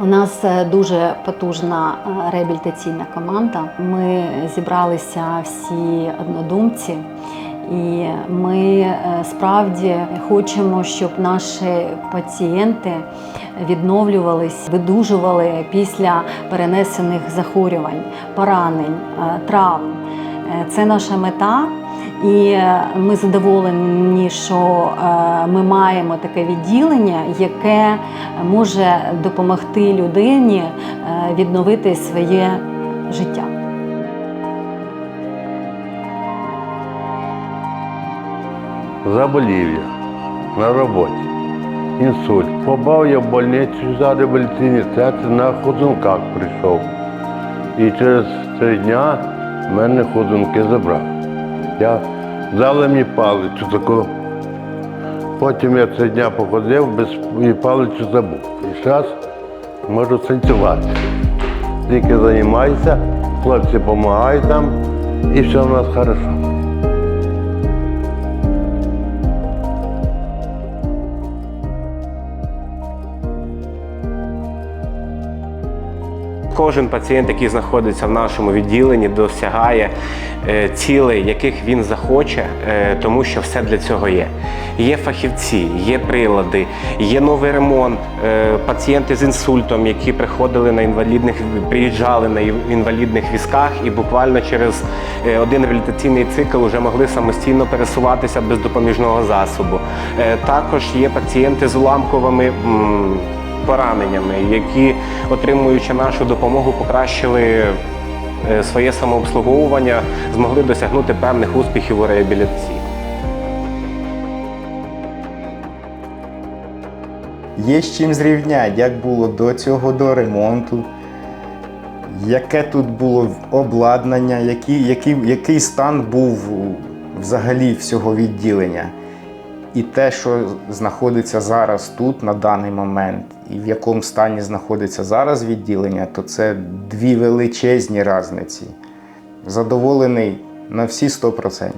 У нас е, дуже потужна е, реабілітаційна команда. Ми зібралися всі однодумці, і ми е, справді хочемо, щоб наші пацієнти відновлювались, видужували після перенесених захворювань, поранень, травм. Це наша мета. І ми задоволені, що е, ми маємо таке відділення, яке може допомогти людині е, відновити своє життя. Заболів я на роботі. Інсульт. Попав я в больницю за реабілітаційний центр на ходунках прийшов. І через три дня мене ходунки забрав. Я дали мені палицю таку. Потім я три дня походив, без і палицю забув. І зараз можу танцювати. Тільки займаюся, хлопці допомагають нам, і все в нас хорошо. Кожен пацієнт, який знаходиться в нашому відділенні, досягає е, цілей, яких він захоче, е, тому що все для цього є. Є фахівці, є прилади, є новий ремонт. е, Пацієнти з інсультом, які приходили на інвалідних, приїжджали на інвалідних візках і буквально через один реабілітаційний цикл вже могли самостійно пересуватися без допоміжного засобу. Також є пацієнти з уламковими. Пораненнями, які, отримуючи нашу допомогу, покращили е, своє самообслуговування, змогли досягнути певних успіхів у реабілітації. Є з чим зрівняти, як було до цього до ремонту, яке тут було обладнання, який, який, який стан був взагалі всього відділення. І те, що знаходиться зараз тут на даний момент, і в якому стані знаходиться зараз відділення, то це дві величезні різниці. Задоволений на всі 100%.